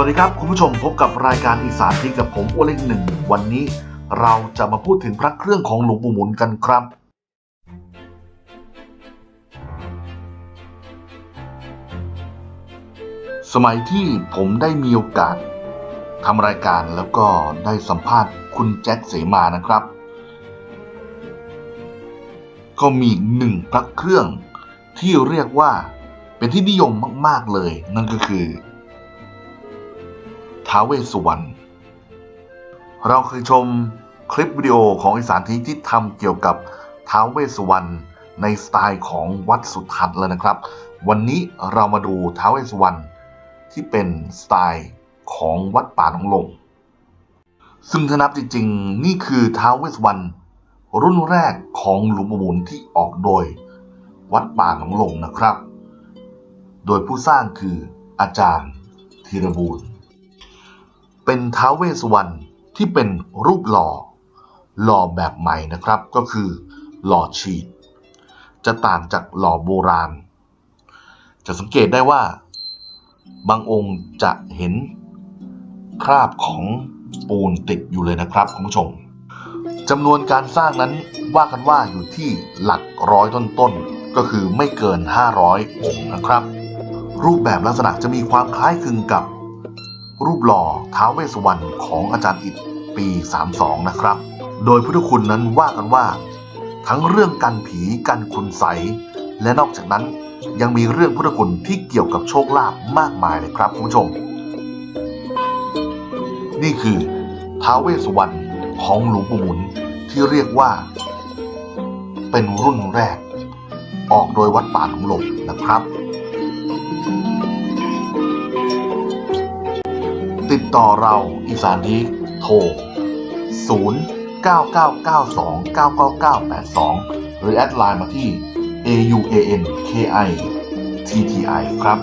วัสดีครับ คุณผู้ชมพบกับรายการอีสานที่กับผมอ้วนเล็กหนึ่ง วันนี้เราจะมาพูดถึงพระเครื่องของหลวงปู่หมุนกันครับ สมัยที่ผมได้มีโอกาสทำรายการแล้วก็ได้สัมภาษณ์คุณแจ็คเสมานะครับ ก็มีหนึ่งพระเครื่องที่เรียกว่าเป็นที่นิยมมาก ๆเลย นั่นก็คือ ท้าเวสสุวรรณเราเคยชมคลิปวิดีโอของอีสานทีที่ทำเกี่ยวกับท้าเวสสุวรรณในสไตล์ของวัดสุทัศน์แล้วนะครับ วันนี้เรามาดูท้าเวสสุวรรณที่เป็นสไตล์ของวัดป่าหนองลงซึ่งถ้านับจริงๆ นี่คือท้าเวสสุวรรณรุ่นแรกของหลวงปู่หมุนที่ออกโดย วัดป่าหนองลงนะครับ โดยผู้สร้างคืออาจารย์ธีรบูรณ์ เป็นท้าวเวสสุวรรณที่เป็นรูปหล่อ หล่อแบบใหม่นะครับก็คือหล่อฉีด จะต่างจากหล่อโบราณ จะสังเกตได้ว่า บางองค์จะเห็นคราบของปูนติดอยู่เลยนะครับคุณผู้ชมจำนวนการสร้างนั้นว่ากันว่าอยู่ที่หลักร้อยต้นๆ ก็คือไม่เกิน 500 องค์นะครับ รูปแบบลักษณะจะมีความคล้ายคลึงกับ รูปหล่อท้าวเวสสุวรรณของอาจารย์อิฐปี 32 นะครับ โดยพุทธคุณนั้นว่ากันว่า ทั้งเรื่องกันผีกันคุณใส และนอกจากนั้นยังมีเรื่องพุทธคุณที่เกี่ยวกับโชคลาภมากมายเลยครับคุณผู้ชม นี่คือท้าวเวสสุวรรณของหลวงปู่หมุนที่เรียกว่า เป็นรุ่นแรก ออกโดยวัดป่าหลวงหลงนะครับ ติดต่อเราอีสานทีโทร 0 9 9 9 2 9 9 9 8 2 หรือแอดไลน์มาที่ auan ki tti ครับ